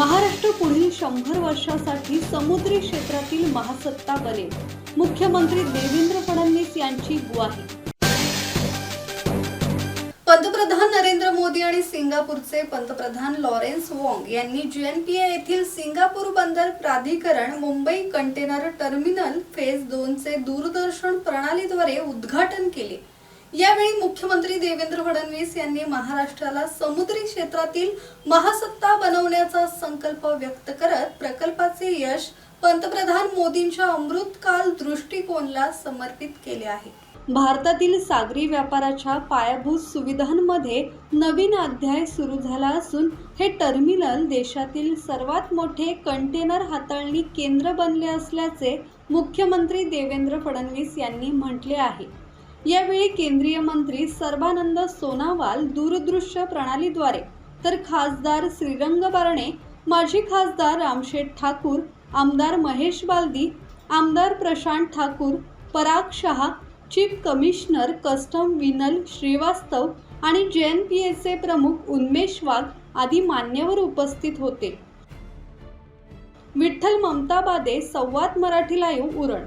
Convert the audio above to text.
महाराष्ट्र पुढील शंभर वर्षासाठी समुद्री क्षेत्रातील महासत्ता बनेल. मुख्यमंत्री देवेंद्र फडणवीस यांची ग्वाही. पंतप्रधान नरेंद्र मोदी आणि सिंगापूरचे पंतप्रधान लॉरेन्स वॉंग यांनी जीएनपीए येथील सिंगापूर बंदर प्राधिकरण मुंबई कंटेनर टर्मिनल फेज दोनचे दूरदर्शन प्रणालीद्वारे उद्घाटन केले. यावेळी मुख्यमंत्री देवेंद्र फडणवीस यांनी महाराष्ट्राला समुद्री क्षेत्रातील महासत्ता बनवण्याचा संकल्प व्यक्त करत प्रकल्पाचे यश पंतप्रधान मोदींच्या अमृतकाल दृष्टिकोनला समर्पित केले आहे. भारतातील सागरी व्यापाराच्या पायाभूत सुविधांमध्ये नवीन अध्याय सुरू झाला असून हे टर्मिनल देशातील सर्वात मोठे कंटेनर हाताळणी केंद्र बनले असल्याचे मुख्यमंत्री देवेंद्र फडणवीस यांनी म्हटले आहे. यावेळी केंद्रीय मंत्री सर्बानंद सोनावाल दूरदृश्य प्रणालीद्वारे तर खासदार श्रीरंग बारणे माजी खासदार रामशेठ ठाकूर आमदार महेश बालदी आमदार Prashant Thakur Parag Shah chief commissioner custom Vinal Srivastava आणि जे एन पी एचे प्रमुख उन्मेष वाघ आदी मान्यवर उपस्थित होते. विठ्ठल ममताबादे संवाद मराठी लाईव्ह उरण